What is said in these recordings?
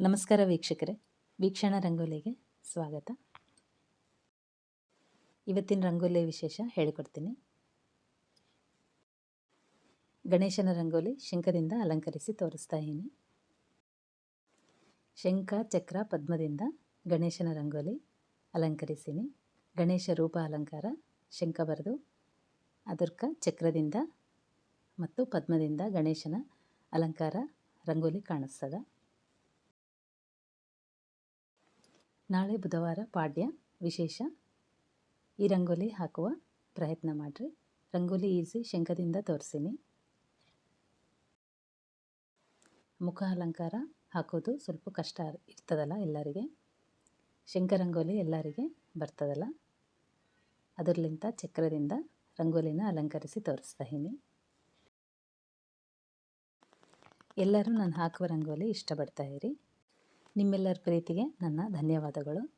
ನಮಸ್ಕಾರ ವೀಕ್ಷಕರೇ. ವೀಕ್ಷಣ ರಂಗೋಲಿಗೆ ಸ್ವಾಗತ. ಇವತ್ತಿನ ರಂಗೋಲಿ ವಿಶೇಷ ಹೇಳಿಕೊಡ್ತೀನಿ. ಗಣೇಶನ ರಂಗೋಲಿ ಶಂಖದಿಂದ ಅಲಂಕರಿಸಿ ತೋರಿಸ್ತಾ ಇದ್ದೀನಿ. ಶಂಖ, ಚಕ್ರ, ಪದ್ಮದಿಂದ ಗಣೇಶನ ರಂಗೋಲಿ ಅಲಂಕರಿಸೀನಿ. ಗಣೇಶ ರೂಪ ಅಲಂಕಾರ, ಶಂಖ ಬರೆದು, ಅದರ್ಕ ಚಕ್ರದಿಂದ ಮತ್ತು ಪದ್ಮದಿಂದ ಗಣೇಶನ ಅಲಂಕಾರ ರಂಗೋಲಿ ಕಾಣಿಸ್ತದೆ. ನಾಳೆ ಬುಧವಾರ ಪಾಡ್ಯ ವಿಶೇಷ. ಈ ರಂಗೋಲಿ ಹಾಕುವ ಪ್ರಯತ್ನ ಮಾಡಿರಿ. ರಂಗೋಲಿ ಈಸಿ ಶಂಖದಿಂದ ತೋರಿಸೀನಿ. ಮುಖ ಅಲಂಕಾರ ಹಾಕೋದು ಸ್ವಲ್ಪ ಕಷ್ಟ ಇರ್ತದಲ್ಲ ಎಲ್ಲರಿಗೆ. ಶಂಖ ರಂಗೋಲಿ ಎಲ್ಲರಿಗೆ ಬರ್ತದಲ್ಲ. ಅದರಲ್ಲಿಂದ ಚಕ್ರದಿಂದ ರಂಗೋಲಿನ ಅಲಂಕರಿಸಿ ತೋರಿಸ್ತಾ ಇದ್ದೀನಿ ಎಲ್ಲರೂ ನಾನು ಹಾಕುವ ರಂಗೋಲಿ ಇಷ್ಟಪಡ್ತಾ ಇರಿ. ನಿಮ್ಮೆಲ್ಲರ ಪ್ರೀತಿಗೆ ನನ್ನ ಧನ್ಯವಾದಗಳು.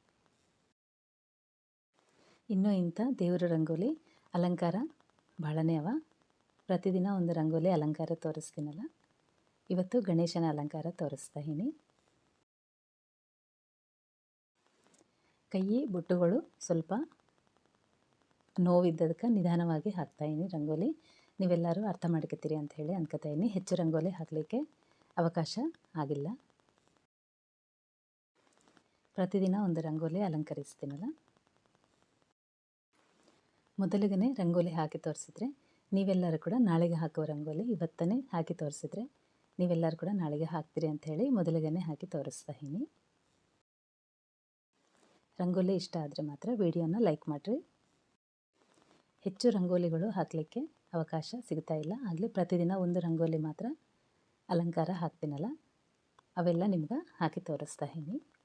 ಇನ್ನೂ ಇಂಥ ದೇವರ ರಂಗೋಲಿ ಅಲಂಕಾರ ಭಾಳನೇ ಅವ. ಪ್ರತಿದಿನ ಒಂದು ರಂಗೋಲಿ ಅಲಂಕಾರ ತೋರಿಸ್ತೀನಲ್ಲ. ಇವತ್ತು ಗಣೇಶನ ಅಲಂಕಾರ ತೋರಿಸ್ತಾ ಇದ್ದೀನಿ. ಕೈ ಬೊಟ್ಟುಗಳು ಸ್ವಲ್ಪ ನೋವಿದ್ದದಕ್ಕೆ ನಿಧಾನವಾಗಿ ಹಾಕ್ತಾಯಿನಿ ರಂಗೋಲಿ. ನೀವೆಲ್ಲರೂ ಅರ್ಥ ಮಾಡ್ಕೊತೀರಿ ಅಂತ ಹೇಳಿ ಅನ್ಕೋತಾ ಇದ್ದೀನಿ. ಹೆಚ್ಚು ರಂಗೋಲಿ ಹಾಕಲಿಕ್ಕೆ ಅವಕಾಶ ಆಗಿಲ್ಲ. ಪ್ರತಿದಿನ ಒಂದು ರಂಗೋಲಿ ಅಲಂಕರಿಸ್ತೀನಲ್ಲ? ಮೊದಲಿಗೆ ರಂಗೋಲಿ ಹಾಕಿ ತೋರಿಸಿದ್ರೆ, ನೀವೆಲ್ಲರೂ ಕೂಡ ನಾಳೆಗೆ ಹಾಕುವ ರಂಗೋಲಿ ಇವತ್ತನೇ ಹಾಕಿ ತೋರಿಸಿದ್ರೆ, ನೀವೆಲ್ಲರೂ ಕೂಡ ನಾಳೆಗೆ ಹಾಕ್ತೀರಿ ಅಂತ ಹೇಳಿ ಮೊದಲಿಗೆ ಹಾಕಿ ತೋರಿಸ್ತಾ ಇದ್ದೀನಿ. ರಂಗೋಲಿ ಇಷ್ಟ ಆದರೆ ಮಾತ್ರ ವಿಡಿಯೋನ ಲೈಕ್ ಮಾಡಿರಿ. ಹೆಚ್ಚು ರಂಗೋಲಿಗಳು ಹಾಕಲಿಕ್ಕೆ ಅವಕಾಶ ಸಿಗ್ತಾ ಇಲ್ಲ. ಆಗಲಿ ಪ್ರತಿದಿನ ಒಂದು ರಂಗೋಲಿ ಮಾತ್ರ ಅಲಂಕಾರ ಹಾಕ್ತೀನಲ್ಲ? ಅವೆಲ್ಲ ನಿಮ್ಗೆ ಹಾಕಿ ತೋರಿಸ್ತಾ ಇದ್ದೀನಿ.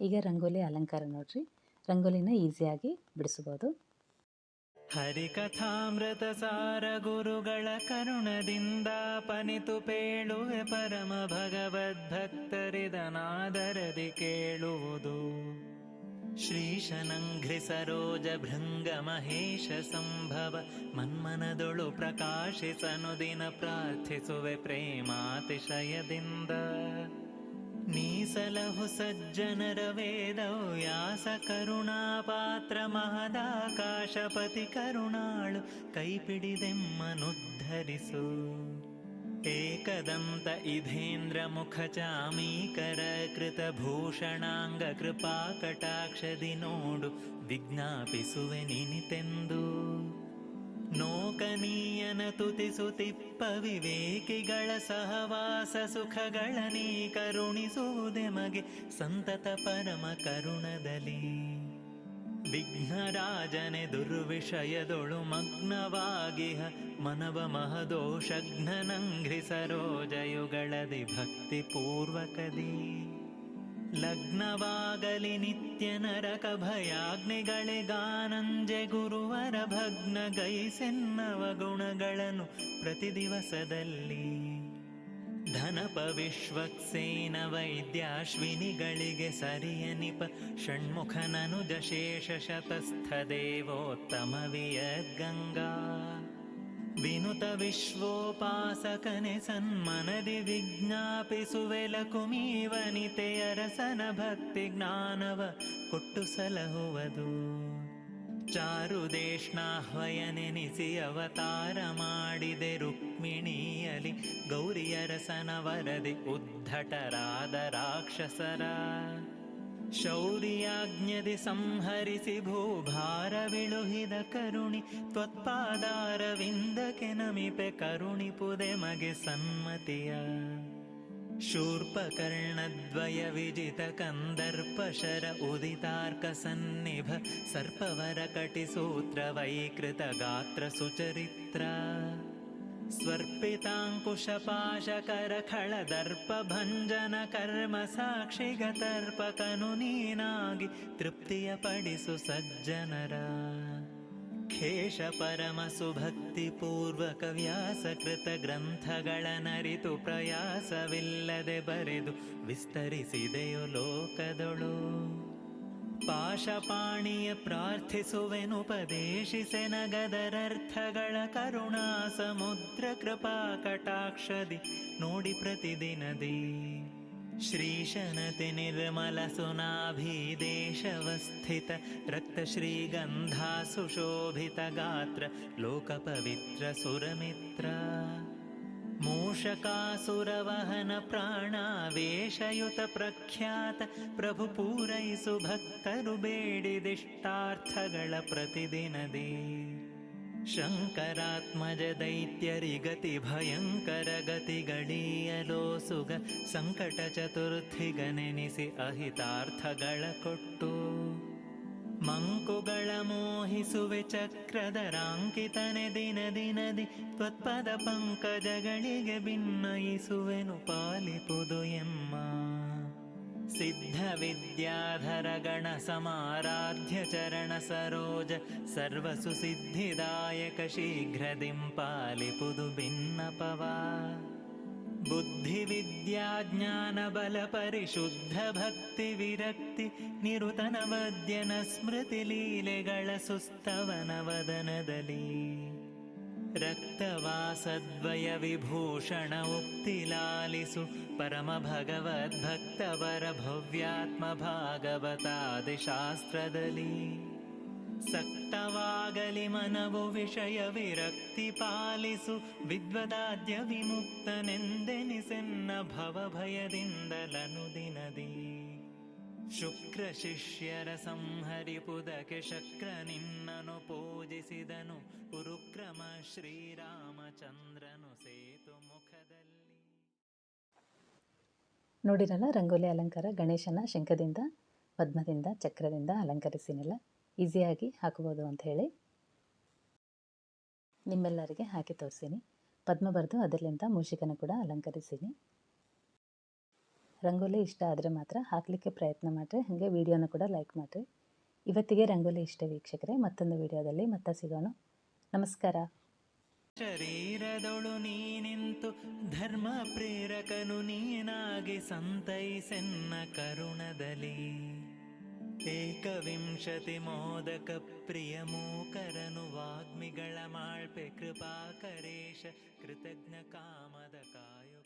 ಈಗ ರಂಗೋಲಿ ಅಲಂಕಾರ ನೋಡ್ರಿ. ರಂಗೋಲಿನ ಈಸಿಯಾಗಿ ಬಿಡಿಸ್ಬೋದು. ಹರಿಕಥಾಮೃತ ಸಾರ ಗುರುಗಳ ಕರುಣದಿಂದ ಪನಿತು ಪೇಳುವೆ ಪರಮ ಭಗವದ್ ಭಕ್ತರಿದನಾದರದಿ ಕೇಳುವುದು. ಶ್ರೀಶನಂಘ್ರಿ ಸರೋಜ ಭೃಂಗ ಮಹೇಶ ಸಂಭವ ಮನ್ಮನದೊಳು ಪ್ರಕಾಶಿಸನು ದಿನ ಪ್ರಾರ್ಥಿಸುವೆ ಪ್ರೇಮಾತಿಶಯದಿಂದ. ನೀಸಲಹು ಸಜ್ಜನರ ವೇದವ್ಯಾಸ ಕರುಣಾಪಾತ್ರ ಮಹದಾಕಾಶಪತಿ ಕರುಣಾಳು ಕೈಪಿಡಿದೆಮ್ಮನುದ್ಧರಿಸು. ಏಕದಂತ ಇಧೇಂದ್ರ ಮುಖ ಚಾಮೀಕರ ಕೃತ ಭೂಷಣಾಂಗ ಕೃಪಾ ಕಟಾಕ್ಷದಿ ನೋಡು ವಿಜ್ಞಾಪಿಸುವೆ ನಿನಿತೆಂದು. ನೋಕನೀಯನ ತುತಿಸುತಿಪ್ಪ ವಿವೇಕಿಗಳ ಸಹವಾಸ ಸುಖಗಳ ನೀ ಕರುಣಿಸುವುದೆ ಮಗೆ ಸಂತತ ಪರಮ ಕರುಣದಲ್ಲಿ. ವಿಘ್ನರಾಜನೆ ದುರ್ವಿಷಯದೊಳು ಮಗ್ನವಾಗಿಹ ಮನವ ಮಹದೋಷಘ್ನನಂಘ್ರಿ ಸರೋಜಯುಗಳದಿ ಭಕ್ತಿ ಪೂರ್ವಕದಿ ಲಗ್ನವಾಗಲಿ ನಿತ್ಯ ನರಕ ಭಯಾಗ್ನಿಗಳಿಗಾನಂಜೆ ಗುರುವರ ಭಗ್ನ ಗೈಸೆನ್ನವ ಗುಣಗಳನ್ನು ಪ್ರತಿ ದಿವಸದಲ್ಲಿ ಧನಪ ವಿಶ್ವಕ್ಸೇನ ವೈದ್ಯಾಶ್ವಿನಿಗಳಿಗೆ ಸರಿಯನಿಪ ಷಣ್ಮುಖನನು ದಶೇಷ ಶತಸ್ಥ ದೇವೋತ್ತಮ ವಿಯದ್ಗಂಗಾ ವಿನುತ ವಿಶ್ವೋಪಾಸಕನೆ ಸನ್ಮನದಿ ವಿಜ್ಞಾಪಿಸುವೆಲ ಕುಮೀವನಿತೆಯರಸನ ಭಕ್ತಿ ಜ್ಞಾನವ ಕೊಟ್ಟು ಸಲಹುವುದು. ಚಾರುದೇಶ್ನಾಹ್ವಯನೆನಿಸಿ ಅವತಾರ ಮಾಡಿದೆ ರುಕ್ಮಿಣಿಯಲಿ ಗೌರಿಯರಸನ ವರದಿ ಉದ್ಧಟರಾದ ರಾಕ್ಷಸರ. ಶೌರ್ಯಾಜ್ಞದಿ ಸಂಹರಿಸಿ ಭೂಭಾರವಿಳುಹಿದ ಕರುಣಿ ತ್ವತ್ಪಾದಾರವಿಂದಕ್ಕೆ ನಮಿಪೆ ಕರುಣಿಪುದೆ ಮಗೆ ಸನ್ಮತಿಯ ಶೂರ್ಪಕರ್ಣದ್ವಯ ವಿಜಿತ ಕಂದರ್ಪ ಶರ ಉದಿತಾರ್ಕ ಸನ್ನಿಭ ಸರ್ಪವರ ಕಟಿಸೂತ್ರ ವೈಕೃತ ಗಾತ್ರ ಸ್ವರ್ಪಿತಾಂಕುಶಪಾಶಕರ ದರ್ಪ ಭಂಜನ ಕರ್ಮ ಸಾಕ್ಷಿಗತರ್ಪಕನು ನೀನಾಗಿ ತೃಪ್ತಿಯ ಪಡಿಸು ಸಜ್ಜನರ. ಖೇಶ ಪರಮ ಸುಭಕ್ತಿ ಪೂರ್ವಕ ವ್ಯಾಸಕೃತ ಗ್ರಂಥಗಳ ನರಿತು ಪ್ರಯಾಸವಿಲ್ಲದೆ ಬರೆದು ವಿಸ್ತರಿಸಿದೆಯೋ ಲೋಕದೊಳು. पाशपाणिय प्रार्थिसु वेनुपदेशिसे न गदरर्थ करुणा समुद्रकृपाकटाक्षदि नोडि प्रतिदिनदि। श्रीशनति निर्मलसुनाभिदेशवस्थित रक्तश्रीगन्धा सुशोभितगात्र लोकपवित्र सुरमित्र मूषकासुरवहन प्राणावेशयुत प्रख्यात प्रभु पूरैसु भक्तरु बेडि प्रतिदिनदे शङ्करात्मज दैत्यरि गति भयङ्कर गति गडीयलो ಮಂಕುಗಳ ಮೋಹಿಸುವೆ ಚಕ್ರದರಾಂಕಿತನೆ ದಿನ ದಿನದಿ ತ್ವತ್ಪದ ಪಂಕಜಗಳಿಗೆ ಭಿನ್ನಯಿಸುವೆನು ಪಾಲಿಪುದು ಎಮ್ಮ. ಸಿದ್ಧವಿದ್ಯಾಧರ ಗಣ ಸಮಾರಾಧ್ಯ ಚರಣ ಸರೋಜ ಸರ್ವಸು ಸಿದ್ಧಿದಾಯಕ ಶೀಘ್ರದಿಂ ಪಾಲಿಪುದು ಭಿನ್ನಪವಾ. ಬುದ್ಧಿ ವಿದ್ಯಾ ಜ್ಞಾನ ಬಲ ಪರಿಶುದ್ಧ ಭಕ್ತಿ ವಿರಕ್ತಿ ನಿರುತನ ವದ್ಯನ ಸ್ಮೃತಿ ಲೀಲೆಗಳ ಸುಸ್ತವನ ವದನದಲ್ಲಿ ರಕ್ತವಾಸದ್ವಯ ವಿಭೂಷಣ ಉಕ್ತಿ ಲಾಲಿಸು ಪರಮ ಭಗವದ್ಭಕ್ತವರ ಭವ್ಯಾತ್ಮ ಭಾಗವತಾದಿ ಶಾಸ್ತ್ರದಲ್ಲಿ ಸಕ್ತವಾಗಲಿ ಮನವು ವಿಷಯ ವಿರಕ್ತಿ ಪಾಲಿಸು ವಿದ್ವದಾದ್ಯ ವಿಮುಕ್ತನೆಂದೆನಿಸೆನ್ನ ಭವ ಭಯದಿಂದಲನು ದಿನದಿ. ಶುಕ್ರ ಶಿಷ್ಯರ ಸಂಹರಿಪುದಕ್ಕೆ ಶಕ್ರ ನಿನ್ನನು ಪೂಜಿಸಿದನು ಕುರುಕ್ರಮ ಶ್ರೀರಾಮಚಂದ್ರನು ಸೇತು ಮುಖದಲ್ಲಿ. ನೋಡಿರಲ್ಲ ರಂಗೋಲಿ ಅಲಂಕಾರ ಗಣೇಶನ ಶಂಖದಿಂದ, ಪದ್ಮದಿಂದ, ಚಕ್ರದಿಂದ ಅಲಂಕರಿಸಿನಿಲ್ಲ? ಈಸಿಯಾಗಿ ಹಾಕ್ಬೋದು ಅಂತ ಹೇಳಿ ನಿಮ್ಮೆಲ್ಲರಿಗೆ ಹಾಕಿ ತೋರಿಸೀನಿ ಪದ್ಮ ಬರೆದು ಅದರಲ್ಲಿಂದ ಮೂಷಿಕನ ಕೂಡ ಅಲಂಕರಿಸೀನಿ. ರಂಗೋಲಿ ಇಷ್ಟ ಆದರೆ ಮಾತ್ರ ಹಾಕಲಿಕ್ಕೆ ಪ್ರಯತ್ನ ಮಾಡಿರಿ, ಹಾಗೆ ವಿಡಿಯೋನ ಕೂಡ ಲೈಕ್ ಮಾಡಿರಿ. ಇವತ್ತಿಗೆ ರಂಗೋಲಿ ಇಷ್ಟ ವೀಕ್ಷಕರೇ, ಮತ್ತೊಂದು ವಿಡಿಯೋದಲ್ಲಿ ಮತ್ತೆ ಸಿಗೋಣ. ನಮಸ್ಕಾರ. ಶರೀರದೊಳು ನೀನಿಂತು ಧರ್ಮ ಪ್ರೇರಕನು ನೀನಾಗಿ ಸಂತೈಸೆನ್ನ ಕರುಣದಲ್ಲಿ. एकविंशतिमोदकप्रियमू कृपाकरेश कृतज्ञकामदकायु